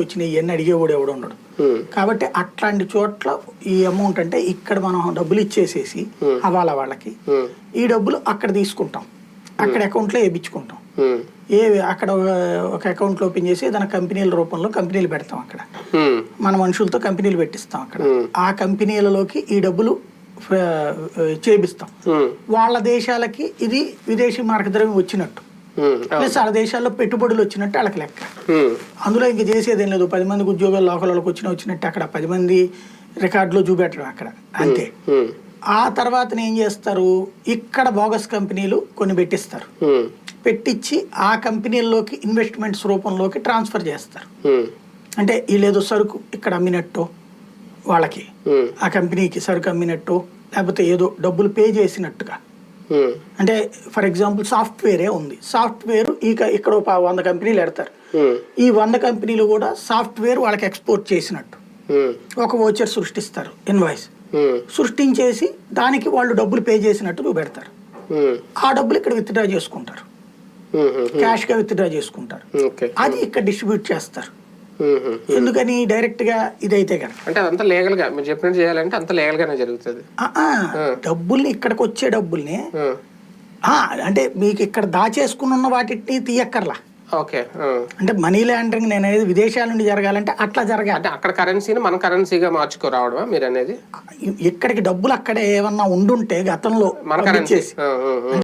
వచ్చినాయి ఇవన్నీ అడిగేవాడు ఎవడు ఉండడు. ఉమ్, కాబట్టి అట్లాంటి చోట్ల ఈ అమౌంట్ అంటే ఇక్కడ మనం డబ్బులు ఇచ్చేసేసి హవాలా వాళ్ళకి? ఉమ్, ఈ డబ్బులు అక్కడ తీసుకుంటాం. అక్కడ అకౌంట్లో వేయించుకుంటాం. ఏ అక్కడ ఒక- అకౌంట్ ఓపెన్ చేసి దాని కంపెనీల రూపంలో కంపెనీలు పెడతాం అక్కడ. మన మనుషులతో కంపెనీలు పెట్టిస్తాం అక్కడ. ఆ కంపెనీలలోకి ఈ డబ్బులు చేపిస్తాం. వాళ్ళ దేశాలకి ఇది విదేశీ మార్గద్రవ్యం వచ్చినట్టు. ప్లస్ ఆ దేశాల్లో పెట్టుబడులు వచ్చినట్టు వాళ్ళకి లెక్క. అందులో ఇంక చేసేది ఏం లేదు. పది మందికి ఉద్యోగాలు లోకల్ వాళ్ళకి వచ్చిన వచ్చినట్టు అక్కడ పది మంది రికార్డులో చూపెట్టడం అక్కడ. అంతే. ఆ తర్వాత ఏం చేస్తారు? ఇక్కడ బోగస్ కంపెనీలు కొన్ని పెట్టిస్తారు. పెట్టించి ఆ కంపెనీల్లోకి ఇన్వెస్ట్మెంట్స్ రూపంలోకి ట్రాన్స్ఫర్ చేస్తారు. అంటే వీళ్ళేదో సరుకు ఇక్కడ అమ్మినట్టు వాళ్ళకి ఆ కంపెనీకి సరుకు అమ్మినట్టు లేకపోతే ఏదో డబ్బులు పే చేసినట్టుగా. అంటే ఫర్ ఎగ్జాంపుల్ సాఫ్ట్వేరే ఉంది. సాఫ్ట్వేర్ ఇక ఇక్కడ ఒక వంద కంపెనీలు పెడతారు ఈ వంద కంపెనీలు కూడా సాఫ్ట్వేర్ వాళ్ళకి ఎక్స్పోర్ట్ చేసినట్టు. ఒక ఓచర్ సృష్టిస్తారు ఇన్వాయిస్ సృష్టించేసి దానికి వాళ్ళు డబ్బులు పే చేసినట్టు చూపెడతారు ఉమ్, ఆ డబ్బులు ఇక్కడ విత్డ్రా చేసుకుంటారు. క్యాష్గా విత్డ్రా చేసుకుంటారు. అది ఇక్కడ డిస్ట్రిబ్యూట్ చేస్తారు. ఎందుకని డైరెక్ట్గా ఇదైతే కనుక అంటే అదంతా లీగల్గా. మీరు చెప్పినట్టు చేయాలంటే అంత లీగల్ గానే జరుగుతుంది. డబ్బుల్ని ఇక్కడికి వచ్చే డబ్బుల్ని అంటే మీకు ఇక్కడ దాచేసుకుని ఉన్న వాటిని తీయక్కర్లా? ఓకే. అంటే మనీ లాండరింగ్ నేను అనేది విదేశాల నుండి జరగాలంటే అట్లా జరగాలి. అంటే అక్కడ కరెన్సీని మన కరెన్సీగా మార్చుకోరావడమా మీరు అనేది ఇక్కడికి డబ్బులు అక్కడ ఏమన్నా ఉండుంటే గతంలో మన కరెన్సీ